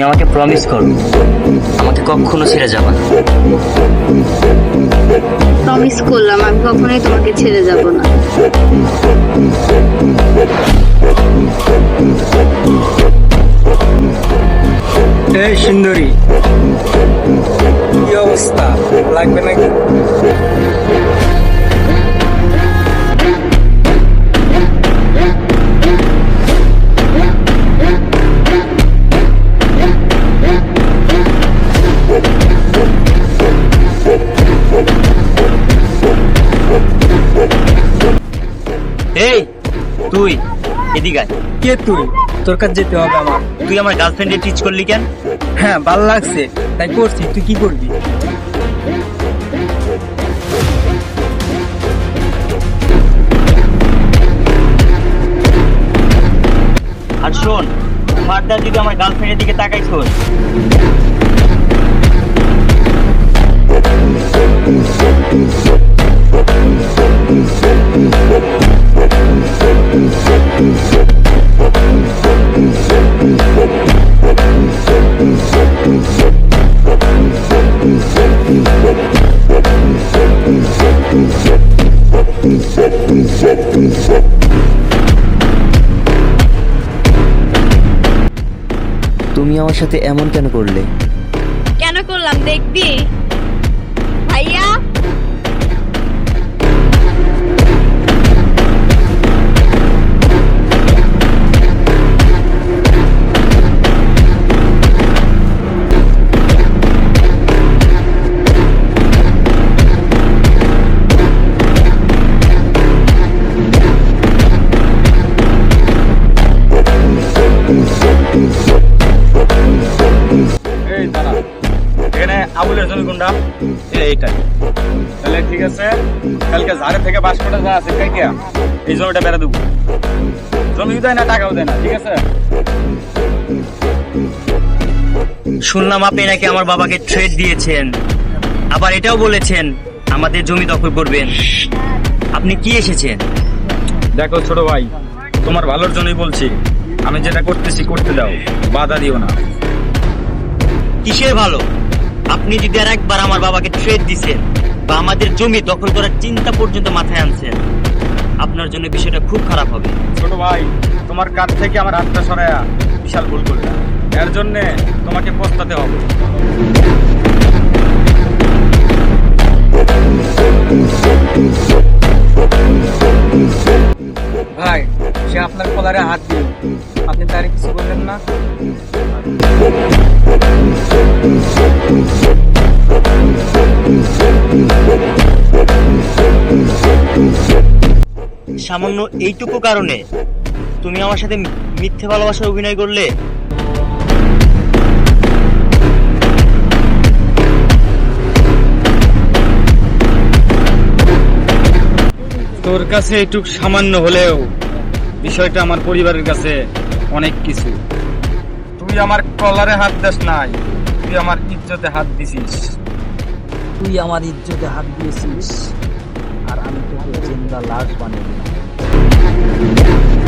তুমি আমাকে প্রমিস করো। আমাকে কখনো ছেড়ে যাবা না। প্রমিস করলাম আমি কখনোই তোমাকে ছেড়ে যাব না। এই সুন্দরী কি অবস্থা? লাগবে নাকি? এই তুই এদিকে কে তুই? তোর কাছে যেতে হবে আমার। তুই আমার গার্লফ্রেন্ডে টিচ করলি কেন? হ্যাঁ ভালো লাগছে। তাই করছি। তুই কি করবি? আর শোন ফার্দার যদি আমার গার্লফ্রেন্ডের দিকে তাকাই শোন। তুমি আমার সাথে এমন কেন করলে? কেন করলাম দেখবি? আবুলের জমি কোনটা এই এইটাই। তাহলে ঠিক আছে কালকে ঝাড়ে থেকে বাস করে যা আছে কাই কে এই জমিটা বেড়া দেবো। জমি দেয় না টাকাও দেয় না ঠিক আছে? শুনলাম আপনি নাকি আমার বাবাকে ট্রেড দিয়েছেন। আবার এটাও বলেছেন আমাদের জমি দখল করবেন। আপনি কি এসেছেন? দেখো ছোট ভাই তোমার ভালোর জন্যই বলছি। আমি যেটা করতেছি করতে দাও বাধা দিও না। কিসের ভালো? আপনি যদি আর একবার আমার বাবাকে ট্রেড দিছেন বা আমাদের জমি দখল করার চিন্তা পর্যন্ত মাথায় আনছেন আপনার জন্য বিষয়টা খুব খারাপ হবে। ছোট ভাই তোমার কাছ থেকে আমার হাতটা সরায়া বিশাল ভুল করলাম। এর জন্য তোমাকে পস্তাতে হবে। ভাই সে আপনার কলারে হাত দিল। আপনি তার কিছু বললেন না? সামান্য এইটুকু কারণে তুমি আমার সাথে মিথ্যে ভালোবাসার অভিনয় করলে? তোর কাছে একটু সামান্য হলেও বিষয়টা আমার পরিবারের কাছে অনেক কিছু। তুই আমার কলারে হাত দিস নাই। তুই আমার ইজ্জতে হাত দিছিস। তুই আমার ইজ্জতে হাত দিয়েছিস। আর আমি তোকে জিন্দা লাশ বানিয়ে দিলাম।